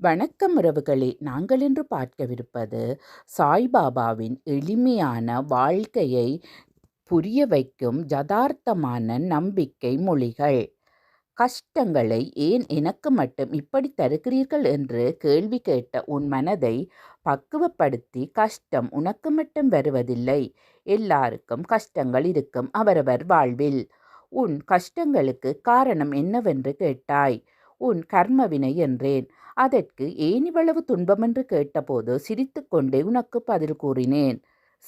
வணக்கம் உறவுகளே. நாங்கள் இன்று பார்க்கவிருப்பது சாய்பாபாவின் எளிமையான வாழ்க்கையை புரிய வைக்கும் யதார்த்தமான நம்பிக்கை மொழிகள். கஷ்டங்களை ஏன் எனக்கு மட்டும் இப்படி தருகிறீர்கள் என்று கேள்வி கேட்ட உன் மனதை பக்குவப்படுத்தி கஷ்டம் உனக்கு மட்டும் வருவதில்லை. எல்லாருக்கும் கஷ்டங்கள் இருக்கும் அவரவர் வாழ்வில். உன் கஷ்டங்களுக்கு காரணம் என்னவென்று கேட்டாய். உன் கர்மவினை என்றேன். அதற்கு ஏன் இவ்வளவு துன்பமென்று கேட்டபோது சிரித்துக்கொண்டே உனக்கு பதில் கூறினேன்.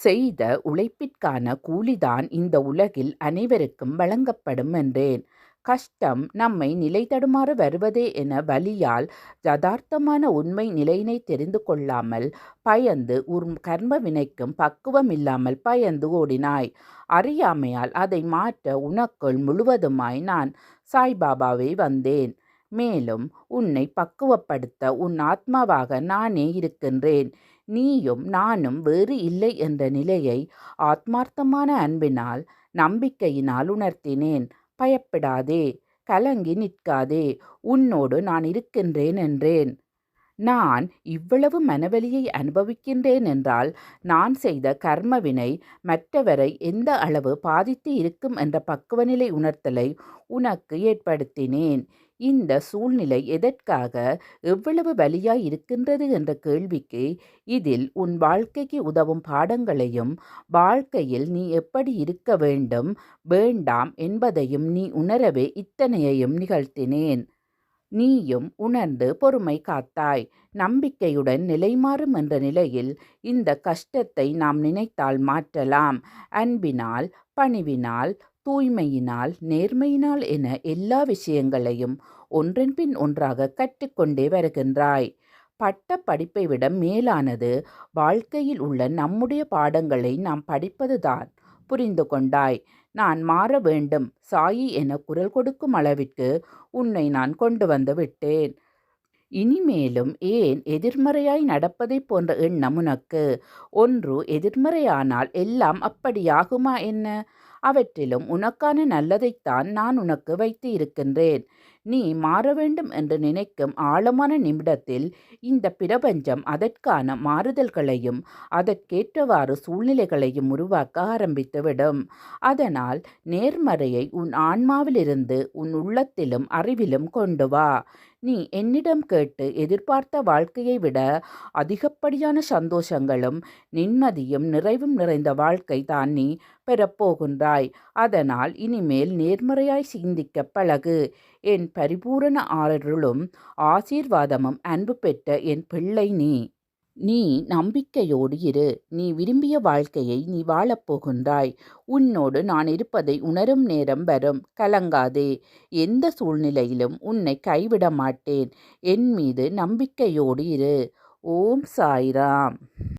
செய்த உழைப்பிற்கான கூலிதான் இந்த உலகில் அனைவருக்கும் வழங்கப்படும் என்றேன். கஷ்டம் நம்மை நிலை தடுமாற வருவதே என வலியால் யதார்த்தமான உண்மை நிலையினை தெரிந்து கொள்ளாமல் பயந்து உன் கர்ம வினைக்கும் பக்குவம் இல்லாமல் பயந்து ஓடினாய். அறியாமையால் அதை மாற்ற உனக்குள் முழுவதுமாய் நான் சாய்பாபாவை வந்தேன். மேலும் உன்னை பக்குவப்படுத்த உன் ஆத்மாவாக நானே இருக்கின்றேன். நீயும் நானும் வேறு இல்லை என்ற நிலையை ஆத்மார்த்தமான அன்பினால் நம்பிக்கையினால் உணர்த்தினேன். பயப்படாதே கலங்கி நிற்காதே உன்னோடு நான் இருக்கின்றேன் என்றேன். நான் இவ்வளவு மனவலியை அனுபவிக்கின்றேன் என்றால் நான் செய்த கர்மவினை மற்றவரை எந்த அளவு பாதித்து இருக்கும் என்ற பக்குவநிலை உணர்த்தலை உனக்கு ஏற்படுத்தினேன். இந்த சூழ்நிலை எதற்காக எவ்வளவு வலியாய் இருக்கின்றது என்ற கேள்விக்கு இதில் உன் வாழ்க்கைக்கு உதவும் பாடங்களையும் வாழ்க்கையில் நீ எப்படி இருக்க வேண்டும் வேண்டாம் என்பதையும் நீ உணரவே இத்தனையையும் நிகழ்த்தினேன். நீயும் உணர்ந்து பொறுமை காத்தாய். நம்பிக்கையுடன் நிலைமாறும் என்ற நிலையில் இந்த கஷ்டத்தை நாம் நினைத்தால் மாற்றலாம். அன்பினால் பணிவினால் தூய்மையினால் நேர்மையினால் என எல்லா விஷயங்களையும் ஒன்றின் பின் ஒன்றாக கற்றுக்கொண்டே வருகின்றாய். பட்ட படிப்பை விட மேலானது வாழ்க்கையில் உள்ள நம்முடைய பாடங்களை நாம் படிப்பதுதான். புரிந்து கொண்டாய். நான் மாற வேண்டும். சாயி என குரல் கொடுக்கும் அளவிற்கு உன்னை நான் கொண்டு வந்து விட்டேன். இனிமேலும் ஏன் எதிர்மறையாய் நடப்பதை போன்ற எண்ணம் உனக்கு? ஒன்று எதிர்மறையானால் எல்லாம் அப்படியாகுமா என்ன? அவற்றிலும் உனக்கான நல்லதைத்தான் நான் உனக்கு வைத்து இருக்கின்றேன். நீ மாற வேண்டும் என்று நினைக்கும் ஆழமான நிமிடத்தில் இந்த பிரபஞ்சம் அதற்கான மாறுதல்களையும் அதற்கேற்றவாறு சூழ்நிலைகளையும் உருவாக்க ஆரம்பித்துவிடும். அதனால் நேர்மறையை உன் ஆன்மாவிலிருந்து உன் உள்ளத்திலும் அறிவிலும் கொண்டு வா. நீ என்னிடம் கேட்டு எதிர்பார்த்த வாழ்க்கையை விட அதிகப்படியான சந்தோஷங்களும் நிம்மதியும் நிறைவும் நிறைந்த வாழ்க்கை தான் நீ பெறப்போகின்றாய். அதனால் இனிமேல் நேர்மறையாய் சிந்திக்க பழகு. என் பரிபூரண ஆறருளும் ஆசீர்வாதமும் அன்பு பெற்ற என் பிள்ளை நீ. நீ நம்பிக்கையோடு இரு. நீ விரும்பிய வாழ்க்கையை நீ வாழப்போகின்றாய் உன்னோடு நான் இருப்பதை உணரும் நேரம் வரும். கலங்காதே. எந்த சூழ்நிலையிலும் உன்னை கைவிட மாட்டேன். என் மீது நம்பிக்கையோடு இரு. ஓம் சாய்ராம்.